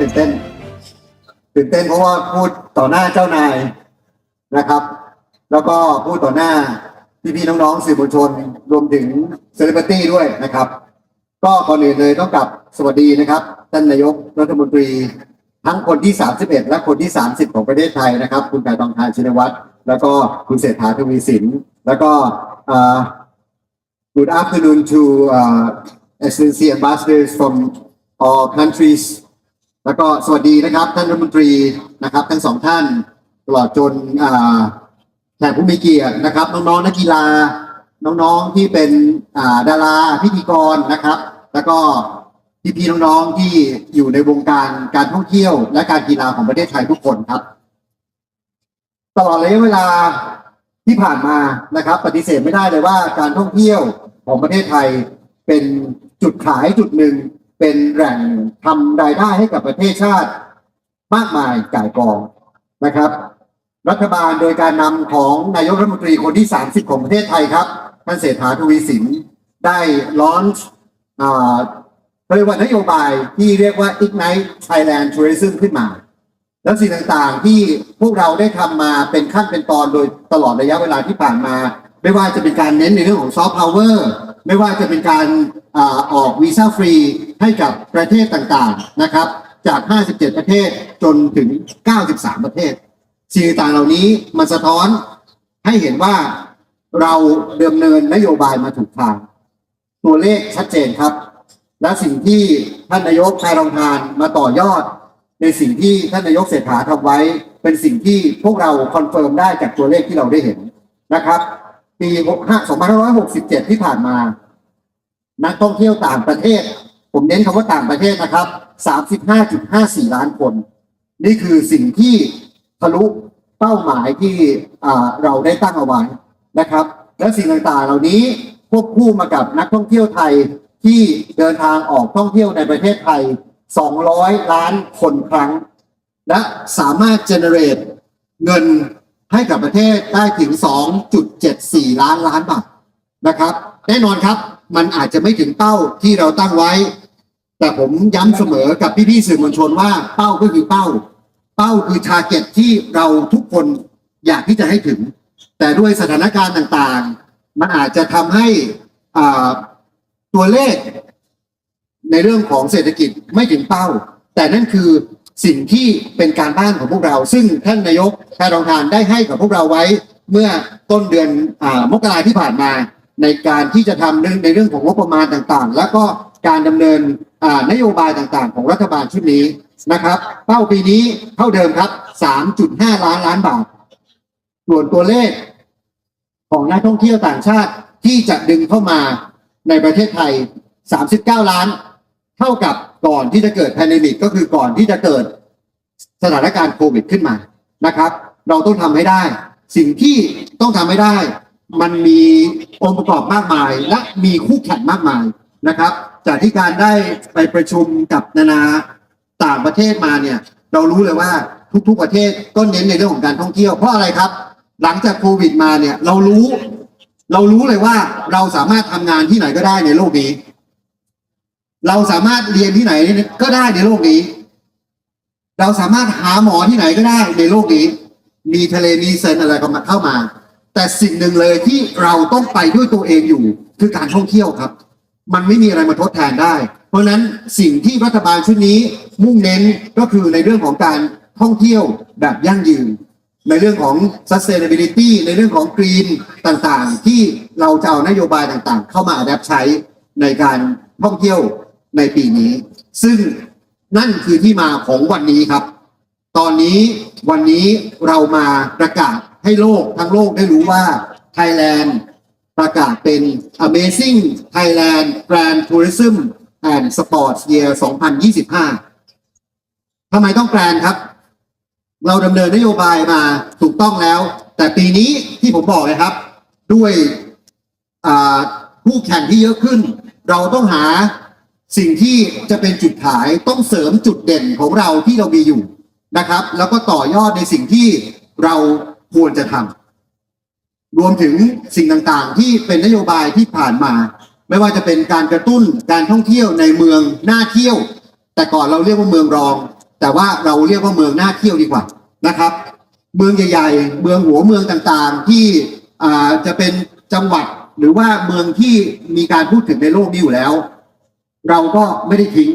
ตื่นเต้น ตื่นเต้นเพราะว่าพูดต่อหน้าเจ้านายนะครับ แล้วก็พูดต่อหน้าพี่ๆน้องๆสื่อมวลชน รวมถึงเซเลบริตี้ด้วยนะครับ ก็ก่อนอื่นเลยต้องกลับสวัสดีนะครับท่านนายกรัฐมนตรี ทั้งคนที่ 31 และคนที่ 30 ของประเทศไทยนะครับ คุณกายตองทานชินวัตรแล้วก็คุณเศรษฐาทวีสิน แล้วก็ Good afternoon to uh, excellency ambassadors from all countries แล้วก็สวัสดีนะครับ ท่านรัฐมนตรีนะครับ ทั้งสองท่านตลอดจนแขกผู้มีเกียรตินะครับ น้องๆนักกีฬา น้องๆที่เป็นาดาราพิธีกรนะครับ แล้วก็พี่ๆน้องๆที่อยู่ในวงการการท่องเที่ยวและการกีฬาของประเทศไทยทุกคนครับ ตลอดระยะเวลาที่ผ่านมานะครับ ปฏิเสธไม่ได้เลยว่าการท่องเที่ยวของประเทศไทยเป็นจุดขายจุดหนึ่ง เป็นแหล่งทำรายได้ให้กับประเทศชาติมากมายก่ายกองนะครับ รัฐบาลโดยการนำของนายกรัฐมนตรีคนที่ 30 ของประเทศไทยครับท่านเศรษฐาทวีสินได้ลอนช์เรียกว่านโยบายที่เรียกว่า Ignite Thailand Tourism ขึ้นมา แล้วสิ่งต่างๆที่พวกเราได้ทำมาเป็นขั้นเป็นตอนโดยตลอดระยะเวลาที่ผ่านมา ไม่ว่าจะเป็นการเน้นในเรื่องของซอฟต์พาวเวอร์ ไม่ว่าจะเป็นการอออกวีซ่าฟรีให้กับประเทศต่างๆนะครับ จาก 57 ประเทศจนถึง 93 ประเทศสิ่งต่างเหล่านี้มันสะท้อนให้เห็นว่าเราเดิมเนินนโยบายมาถูกทาง ตัวเลขชัดเจนครับ และสิ่งที่ท่านนายกชายรองทานมาต่อยอด ในสิ่งที่ท่านนายกเศรษฐาทำไว้ เป็นสิ่งที่พวกเราคอนเฟิร์มได้จากตัวเลขที่เราได้เห็นนะครับ ปี2567 ที่ผ่านมา นักท่องเที่ยวต่างประเทศ ผมเน้นคำว่าต่างประเทศนะครับ 35.54 ล้านคน นี่คือสิ่งที่ทะลุเป้าหมายที่เราได้ตั้งเอาไว้นะครับ และสิ่งต่างๆ เหล่านี้ควบคู่มากับนักท่องเที่ยวไทยที่เดินทางออกท่องเที่ยวในประเทศไทย 200 ล้านคนครั้ง และสามารถ generate เงิน ให้กับประเทศได้ถึง 2.74 ล้านล้านบาทนะครับ แน่นอนครับมันอาจจะไม่ถึงเป้าที่เราตั้งไว้ แต่ผมย้ำเสมอกับพี่ๆสื่อมวลชนว่าเป้าก็คือเป้า เป้าคือ t a r g e t ที่เราทุกคนอยากที่จะให้ถึง แต่ด้วยสถานการณ์ต่างๆ มันอาจจะทำให้ตัวเลขในเรื่องของเศรษฐกิจไม่ถึงเป้า แต่นั่นคือ สิ่งที่เป็นการบ้านของพวกเรา ซึ่งท่านนายกแพรองทานได้ให้กับพวกเราไว้เมื่อต้นเดือนอมกราที่ผ่านมา ในการที่จะทำเรื่องในเรื่องของงบประมาณต่างๆ แล้วก็การดำเนินนโยบายต่างๆ ของรัฐบาลชุดนี้นะครับ เป้าปีนี้เท่าเดิมครับ 3.5 ล้านล้านบาท ส่วนตัวเลขของนักท่องเที่ยวต่างชาติที่จะดึงเข้ามาในประเทศไทย 39 ล้าน เท่ากับ ก่อนที่จะเกิดแพนดมิกก็คือก่อนที่จะเกิดสถานการณ์โควิดขึ้นมานะครับ เราต้องทำให้ได้ สิ่งที่ต้องทำให้ได้ มันมีองค์ประกอบมากมาย และมีคู่แข่งมากมายนะครับ จากที่การได้ไปประชุมกับนานาต่างประเทศมาเนี่ย เรารู้เลยว่าทุกๆประเทศก็เน้นในเรื่องของการท่องเที่ยวเพราะอะไรครับ หลังจากโควิดมาเนี่ยเรารู้ เรารู้เลยว่าเราสามารถทำงานที่ไหนก็ได้ในโลกนี้ เราสามารถเรียนที่ไหนก็ได้ในโลกนี้ เราสามารถหาหมอที่ไหนก็ได้ในโลกนี้ มีทะเลมีเซนอะไรก็มาเข้ามา แต่สิ่งหนึ่งเลยที่เราต้องไปด้วยตัวเองอยู่คือการท่องเที่ยวครับ มันไม่มีอะไรมาทดแทนได้ เพราะฉะนั้นสิ่งที่รัฐบาลชุดนี้มุ่งเน้นก็คือในเรื่องของการท่องเที่ยวแบบยั่งยืนในเรื่องของ sustainability ในเรื่องของ green ต่างๆ ที่เราจะเอานโยบายต่างๆ เข้ามาอัดแอปใช้ในการท่องเที่ยว ในปีนี้ ซึ่งนั่นคือที่มาของวันนี้ครับ ตอนนี้วันนี้เรามาประกาศให้โลกทั้งโลกได้รู้ว่า Thailand ประกาศเป็น Amazing Thailand Grand Tourism and Sports Year 2025 ทำไมต้องแกรนครับ เราดำเนินนโยบายมาถูกต้องแล้ว แต่ปีนี้ที่ผมบอกเลยครับ ด้วยผู้แข่งที่เยอะขึ้น เราต้องหา สิ่งที่จะเป็นจุดขายต้องเสริมจุดเด่นของเราที่เรามีอยู่นะครับ แล้วก็ต่อยอดในสิ่งที่เราควรจะทำรวมถึงสิ่งต่างๆ ที่เป็นนโยบายที่ผ่านมา ไม่ว่าจะเป็นการกระตุ้นการท่องเที่ยวในเมืองน่าเที่ยว แต่ก่อนเราเรียกว่าเมืองรอง แต่ว่าเราเรียกว่าเมืองน่าเที่ยวดีกว่านะครับ เมืองใหญ่ ๆ เมืองหัวเมืองต่างๆ ที่จะเป็นจังหวัดหรือว่าเมืองที่มีการพูดถึงในโลกนี้อยู่แล้ว เราก็ไม่ได้ทิ้ง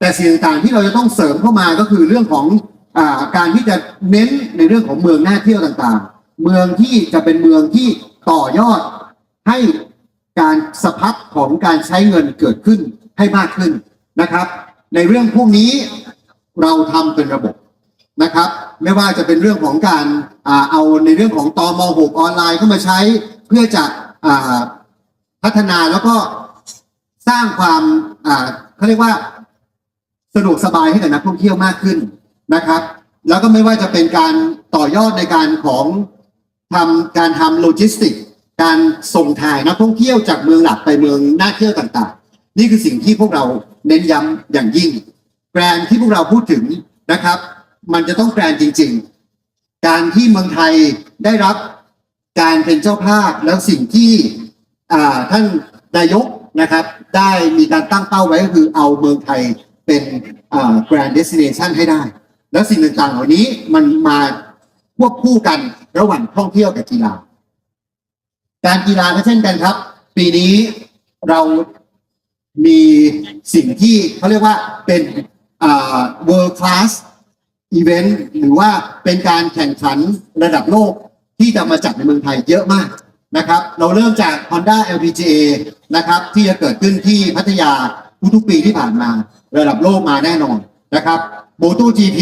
แต่สิ่งต่างๆที่เราจะต้องเสริมเข้ามาก็คือเรื่องของอการที่จะเน้นในเรื่องของเมืองน่าเที่ยวต่างๆ เมืองที่จะเป็นเมืองที่ต่อยอดให้การสะพัดของการใช้เงินเกิดขึ้นให้มากขึ้นนะครับ ในเรื่องพวกนี้เราทำเป็นระบบนะครับ ไม่ว่าจะเป็นเรื่องของการอเอาในเรื่องของตอม6ออนไลน์เข้ามาใช้เพื่อจะอพัฒนาแล้วก็ สร้างความอ่าเขาเรียกว่าสะดวกสบายให้กับนักท่องเที่ยวมากขึ้นนะครับ แล้วก็ไม่ว่าจะเป็นการต่อยอดในการของทำการทำโลจิสติก การส่งถ่ายนักท่องเที่ยวจากเมืองหลักไปเมืองน่าเที่ยวต่างๆ นี่คือสิ่งที่พวกเราเน้นย้ำอย่างยิ่ง แบรนด์ที่พวกเราพูดถึงนะครับ มันจะต้องแบรนด์จริง ๆ การที่เมืองไทยได้รับการเป็นเจ้าภาพแล้วสิ่งที่ท่านนายก นะครับ ได้มีการตั้งเป้าไว้ก็คือเอาเมืองไทยเป็นอ่า grand destination ให้ได้ แล้วสิ่งต่างๆ เหล่านี้มันมาควบคู่กันระหว่างท่องเที่ยวกับกีฬา การกีฬาก็เช่นกันครับ ปีนี้เรามีสิ่งที่เขาเรียกว่าเป็น world class event หรือว่าเป็นการแข่งขันระดับโลกที่จะมาจัดในเมืองไทยเยอะมาก นะครับ เราเริ่มจาก Honda LPGA นะครับ ที่จะเกิดขึ้นที่พัทยาทุกๆปีที่ผ่านมา ระดับโลกมาแน่นอนนะครับ MotoGP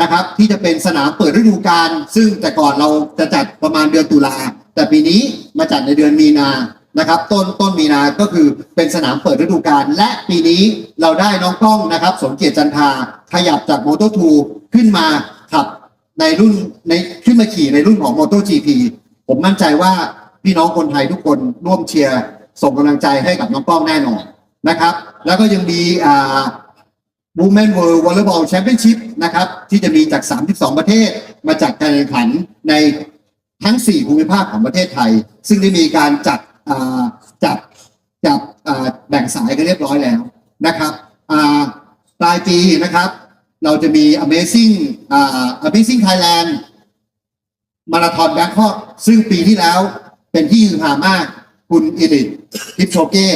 นะครับที่จะเป็นสนามเปิดฤดูกาลซึ่งแต่ก่อนเราจะจัดประมาณเดือนตุลา แต่ปีนี้มาจัดในเดือนมีนานะครับ ต้นต้นมีนาก็คือเป็นสนามเปิดฤดูกาลและปีนี้เราได้น้องกล้องนะครับ สมเกียรติจันทาขยับจาก Moto2 ขึ้นมาขับในรุ่นในขึ้นมาขี่ในรุ่นของ MotoGP ผมมั่นใจว่าพี่น้องคนไทยทุกคนร่วมเชียร์ส่งกำลังใจให้กับน้องก้องแน่นอนนะครับ แล้วก็ยังมีอ่า Women World Volleyball Championship นะครับ ที่จะมีจาก 32 ประเทศมาจัดการแข่งขันในทั้ง 4 ภูมิภาคของประเทศไทย ซึ่งได้มีการจัดอ่าจับจับอ่าแบ่งสายกันเรียบร้อยแล้วนะครับอ่าปลายปีนะครับ เราจะมี Amazing อ่า Amazing Thailand มาราธอนแบงคอกซึ่งปีที่แล้วเป็นที่ฮือฮามาก คุณอิริททิปโชเก้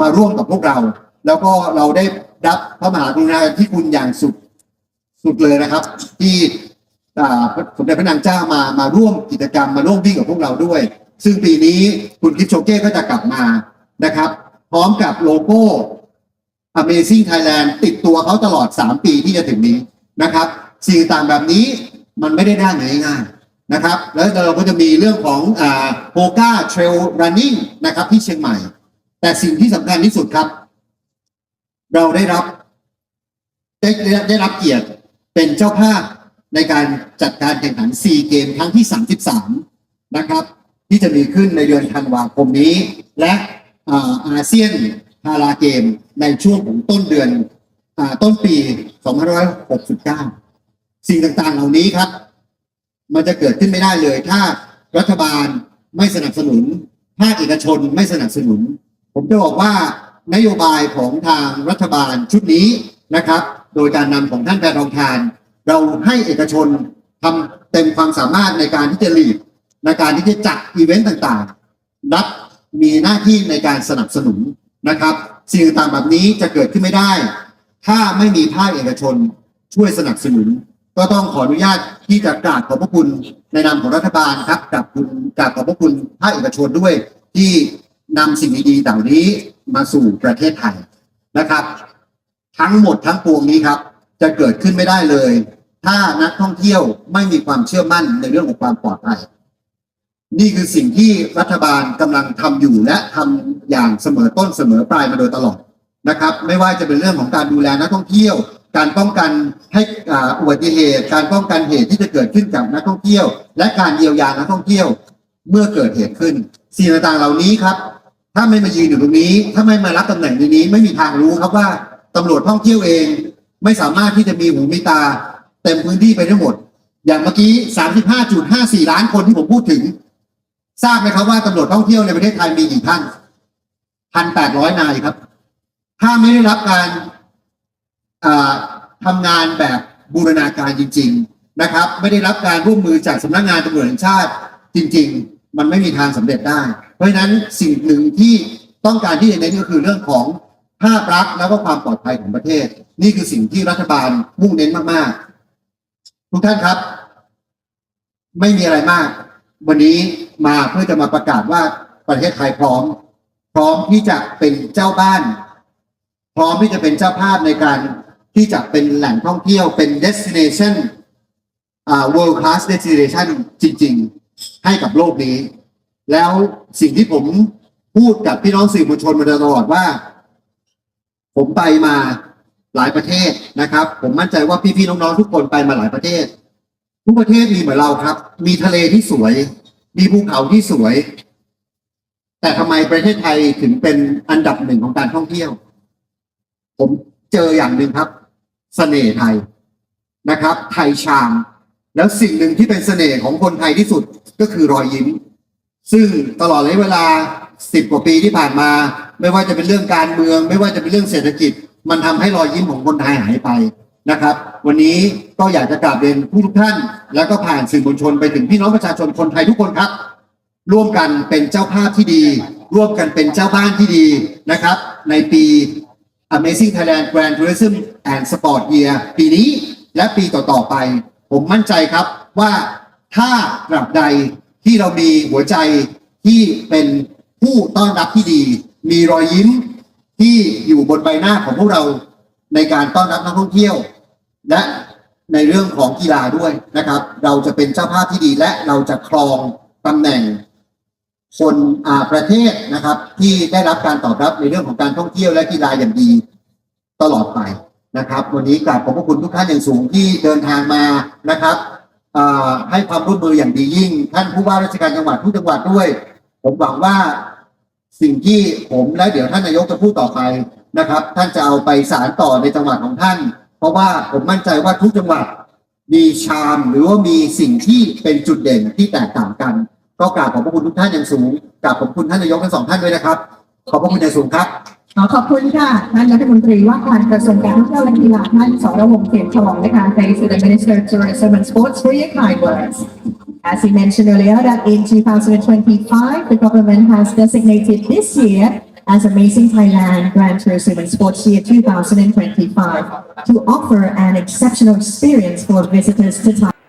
มาร่วมกับพวกเรา แล้วก็เราได้รับพระมหากรุณาธิคุณอย่างสุดสุดเลยนะครับ ที่สมเด็จพระนางเจ้ามามาร่วมกิจกรรมมาร่วมวิ่งกับพวกเราด้วย ซึ่งปีนี้คุณทิปโชเก้ก็จะกลับมานะครับ พร้อมกับโลโก้ Amazing Thailand ติดตัวเขาตลอด 3 ปีที่จะถึงนี้นะครับ สิ่งต่างแบบนี้มันไม่ได้ได้มาง่ายๆ นะครับ แล้วเราก็จะมีเรื่องของโฮก้าเทรลรันนิ่งนะครับที่เชียงใหม่ แต่สิ่งที่สำคัญที่สุดครับ เราได้รับได้ได้รับเกียรติเป็นเจ้าภาพในการจัดการแข่งขันซีเกมครั้งที่ 33 นะครับ ที่จะมีขึ้นในเดือนธันวาคมนี้ และอาอาเซียนพาราเกมในช่วงของต้นเดือนอต้นปี 2569 สิ่งต่างๆเหล่านี้ครับ มันจะเกิดขึ้นไม่ได้เลย ถ้ารัฐบาลไม่สนับสนุนภาคเอกชนไม่สนับสนุน ผมจะบอกว่านโยบายของทางรัฐบาลชุดนี้นะครับ โดยการนำของท่านแพทองทาน เราให้เอกชนทำเต็มความสามารถในการที่จะลีดในการที่จะจัดอีเวนต์ต่างๆรัฐมีหน้าที่ในการสนับสนุนนะครับ สิ่งต่างๆแบบนี้จะเกิดขึ้นไม่ได้ ถ้าไม่มีภาคเอกชนช่วยสนับสนุน ก็ต้องขออนุญาตที่จะกราบขอบพระคุณในนามของรัฐบาลครับกับคุณกราบขอบพระคุณภาคเอกชนด้วยที่นำสิ่งดีๆเหล่านี้มาสู่ประเทศไทยนะครับ ทั้งหมดทั้งปวงนี้ครับ จะเกิดขึ้นไม่ได้เลย ถ้านักท่องเที่ยวไม่มีความเชื่อมั่นในเรื่องของความปลอดภัย นี่คือสิ่งที่รัฐบาลกำลังทำอยู่และทำอย่างเสมอต้นเสมอปลายมาโดยตลอดนะครับ ไม่ว่าจะเป็นเรื่องของการดูแลนักท่องเที่ยว การป้องกันให้อ,อุบัติเหตุ การป้องกันเหตุที่จะเกิดขึ้นกับนักท่องเที่ยว และการเยียวยานักท่องเที่ยว เมื่อเกิดเหตุขึ้นสิ่งต่างๆเหล่านี้ครับ ถ้าไม่มายืนอยู่ตรงนี้ ถ้าไม่มารับตำแหน่งในนี้ ไม่มีทางรู้ครับว่าตำรวจท่องเที่ยวเอง ไม่สามารถที่จะมีหูมีตา เต็มพื้นที่ไปทั้งหมด อย่างเมื่อกี้ 35.54 ล้านคนที่ผมพูดถึง ทราบไหมครับว่าตำรวจท่องเที่ยวในประเทศไทยมีกี่ท่าน1,800นายครับ ถ้าไม่ได้รับการ อ่าทำงานแบบบูรณาการจริง ๆนะครับ ไม่ได้รับการร่วมมือจากสำนักงานตำรวจแห่งชาติจริง ๆ มันไม่มีทางสำเร็จได้ เพราะฉะนั้นสิ่งหนึ่งที่ต้องการที่จะเน้นก็คือเรื่องของภาพลักษณ์แล้วก็ความปลอดภัยของประเทศ นี่คือสิ่งที่รัฐบาลมุ่งเน้นมากๆ ทุกท่านครับ ไม่มีอะไรมาก วันนี้มาเพื่อจะมาประกาศว่าประเทศไทยพร้อม พร้อมที่จะเป็นเจ้าบ้าน พร้อมที่จะเป็นเจ้าภาพในการ ที่จะเป็นแหล่งท่องเที่ยวเป็น destination อ่า world class destination จริง ๆ ให้กับโลกนี้ แล้วสิ่งที่ผมพูดกับพี่น้องสื่อมวลชนมาตลอดว่า ผมไปมาหลายประเทศนะครับ ผมมั่นใจว่าพี่ๆน้องๆทุกคนไปมาหลายประเทศ ทุกประเทศมีเหมือนเราครับ มีทะเลที่สวย มีภูเขาที่สวย แต่ทำไมประเทศไทยถึงเป็นอันดับหนึ่งของการท่องเที่ยว ผมเจออย่างหนึ่งครับ เสน่ห์ไทยนะครับ ไทยชาม แล้วสิ่งหนึ่งที่เป็นเสน่ห์ของคนไทยที่สุดก็คือรอยยิ้ม ซึ่งตลอดระยะเวลาสิบกว่าปีที่ผ่านมา ไม่ว่าจะเป็นเรื่องการเมือง ไม่ว่าจะเป็นเรื่องเศรษฐกิจ มันทำให้รอยยิ้มของคนไทยหายไปนะครับ วันนี้ก็อยากจะกราบเรียนผู้ทุกท่าน แล้วก็ผ่านสื่อมวลชนไปถึงพี่น้องประชาชนคนไทยทุกคนครับ ร่วมกันเป็นเจ้าภาพที่ดี ร่วมกันเป็นเจ้าบ้านที่ดีนะครับ ในปี Amazing Thailand Grand Tourism and Sport Year ปีนี้และปีต่อๆไป ผมมั่นใจครับว่าถ้าตราบใดที่เรามีหัวใจที่เป็นผู้ต้อนรับที่ดี มีรอยยิ้มที่อยู่บนใบหน้าของพวกเราในการต้อนรับนักท่องเที่ยว และในเรื่องของกีฬาด้วยนะครับ เราจะเป็นเจ้าภาพที่ดีและเราจะครองตำแหน่ง คนอาประเทศนะครับ ที่ได้รับการตอบรับในเรื่องของการท่องเที่ยวและกีฬาอย่างดีตลอดไปนะครับ วันนี้กราบขอบพระคุณทุกท่านอย่างสูงที่เดินทางมานะครับให้ความร่วมมืออย่างดียิ่ง ท่านผู้ว่าราชการจังหวัดทุกจังหวัดด้วย ผมหวังว่าสิ่งที่ผมและเดี๋ยวท่านนายกจะพูดต่อไปนะครับ ท่านจะเอาไปสารต่อในจังหวัดของท่าน เพราะว่าผมมั่นใจว่าทุกจังหวัดมีชามหรือว่ามีสิ่งที่เป็นจุดเด่นที่แตกต่างกัน ก็กราบขอบพระคุณทุกท่านอย่างสูงกราบขอบคุณท่านนายกทั้งสองท่านด้วยนะครับ ขอบพระคุณอย่างสูงครับ ขอขอบคุณค่ะท่านรัฐมนตรีว่าการกระทรวงการท่องเที่ยวและกีฬาท่านสรวงเทียนทองนะคะ Thanks to the Minister of Tourism and Sports for your kind words. As he mentioned earlier, that in 2025, the government has designated this year as Amazing Thailand Grand Tourism and Sports Year 2025 to offer an exceptional experience for visitors to Thailand.